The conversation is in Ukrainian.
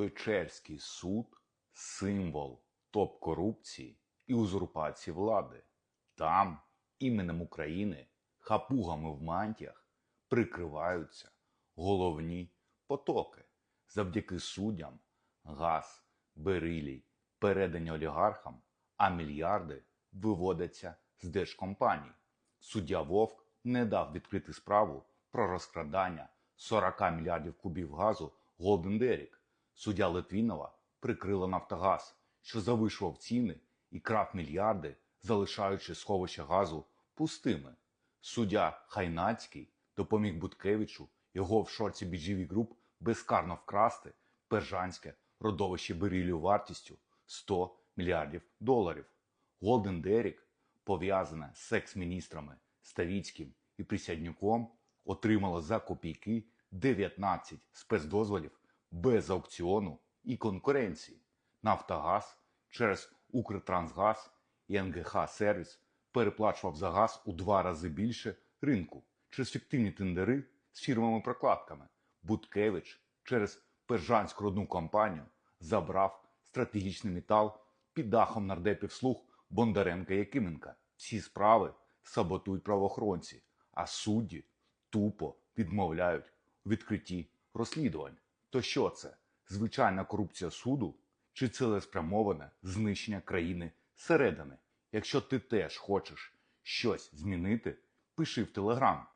Печерський суд символ топ-корупції і узурпації влади. Там іменем України хапугами в мантіях прикриваються головні потоки. Завдяки суддям газ, берилій передані олігархам, а мільярди виводяться з держкомпаній. Суддя Вовк не дав відкрити справу про розкрадання 40 мільярдів кубів газу Голден Дерік. Суддя Литвінова прикрила Нафтогаз, що завишував ціни і крав мільярди, залишаючи сховища газу пустими. Суддя Хайнацький допоміг Буткевичу його офшорці BGV Group безкарно вкрасти пержанське родовище берилію вартістю 100 мільярдів доларів. Голден Дерік, пов'язане з секс-міністрами Ставіцьким і Присяднюком, отримала за копійки 19 спецдозволів без аукціону і конкуренції. Нафтогаз через Укртрансгаз і НГХ Сервіс переплачував за газ у два рази більше ринку через фіктивні тендери з фірмами-прокладками. Буткевич через пержанську родну компанію забрав стратегічний метал під дахом нардепів слуг Бондаренка Якименка. Всі справи саботують правоохоронці, а судді тупо відмовляють у відкритті розслідувань. То що це? Звичайна корупція суду чи цілеспрямоване знищення країни зсередини? Якщо ти теж хочеш щось змінити, пиши в Телеграм.